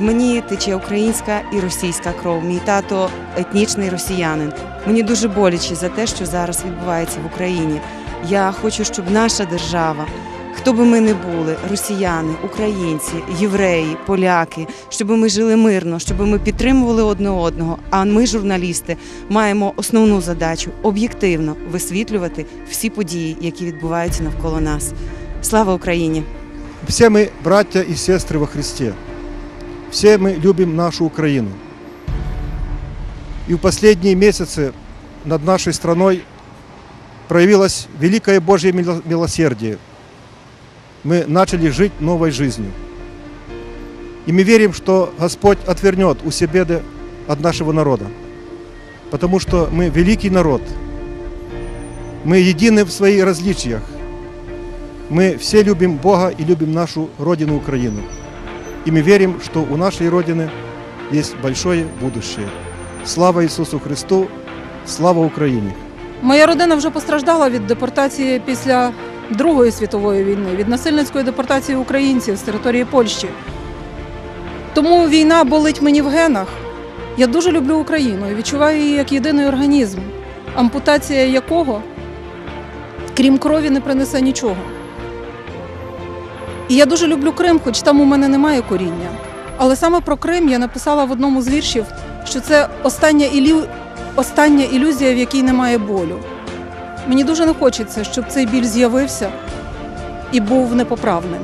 Мені тече українська і російська кров. Мій тато етнічний росіянин. Мені дуже боляче за те, що зараз відбувається в Україні. Я хочу, щоб наша держава, хто би ми не були, росіяни, українці, євреї, поляки, щоб ми жили мирно, щоб ми підтримували одне одного. А ми, журналісти, маємо основну задачу об'єктивно висвітлювати всі події, які відбуваються навколо нас. Слава Україні! Все мы братья и сестры во Христе. Все мы любим нашу Украину. И в последние месяцы над нашей страной проявилось великое Божье мило- милосердие. Мы начали жить новой жизнью. И мы верим, что Господь отвернет усе беды от нашего народа. Потому что мы великий народ. Мы едины в своих различиях. Мы все любим Бога и любим нашу Родину Украину. И мы верим, что у нашей Родины есть большое будущее. Слава Ісусу Христу! Слава Україні! Моя родина вже постраждала від депортації після Другої світової війни, від насильницької депортації українців з території Польщі. Тому війна болить мені в генах. Я дуже люблю Україну і відчуваю її як єдиний організм, ампутація якого, крім крові, не принесе нічого. І я дуже люблю Крим, хоч там у мене немає коріння. Але саме про Крим я написала в одному з віршів, що це остання, ілю... остання ілюзія, в якій немає болю. Мені дуже не хочеться, щоб цей біль з'явився і був непоправним.